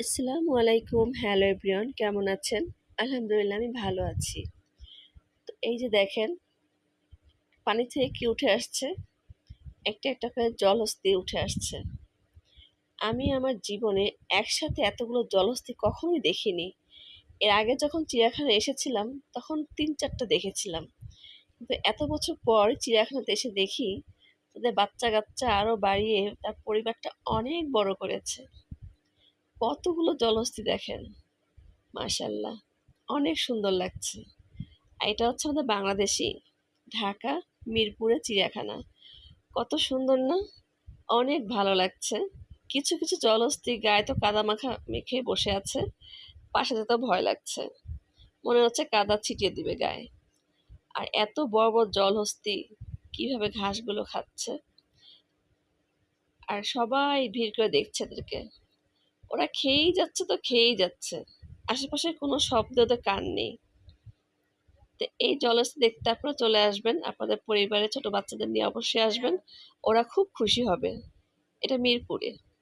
আসসালামু আলাইকুম। Hello everyone, কেমন আছেন? আলহামদুলিল্লাহ, আমি ভালো আছি। তো এই যে দেখেন, পানি থেকে কি উঠে আসছে? একটা একটা করে জলহস্তি উঠে আসছে। আমি আমার জীবনে একসাথে এতগুলো জলহস্তি কখনোই দেখিনি। এর আগে যখন চিড়িয়াখানা এসেছিলাম, তখন তিন চারটা দেখেছিলাম। কিন্তু এত বছর পর চিড়িয়াখানাতে এসে দেখি, তাদের বাচ্চা কাচ্চা আরও বাড়িয়ে তার পরিবারটা অনেক বড় করেছে। কতগুলো জলহস্তি দেখেন? মাশাল্লাহ, অনেক সুন্দর লাগছে। আর এটা হচ্ছে আমাদের বাংলাদেশি ঢাকা, মিরপুরে চিড়িয়াখানা। কত সুন্দর না? অনেক ভালো লাগছে। কিছু কিছু জলহস্তি গায়ে তো কাদা মাখা মেখে বসে আছে, পাশে যেতে ভয় লাগছে। মনে হচ্ছে কাদা ছিটিয়ে দিবে গায়ে। আর এত বড় বড় জলহস্তি কীভাবে ঘাসগুলো খাচ্ছে? আর সবাই ভিড় করে দেখছে এদেরকে। ওরা খেয়েই যাচ্ছে তো খেয়েই যাচ্ছে। আশেপাশে কোনো শব্দ তো কান নেই। তো এই জলস দেখতে আপনারা চলে আসবেন। আপনাদের পরিবারের ছোট বাচ্চাদের নিয়ে অবশ্যই আসবেন। ওরা খুব খুশি হবে। এটা মিরপুরে।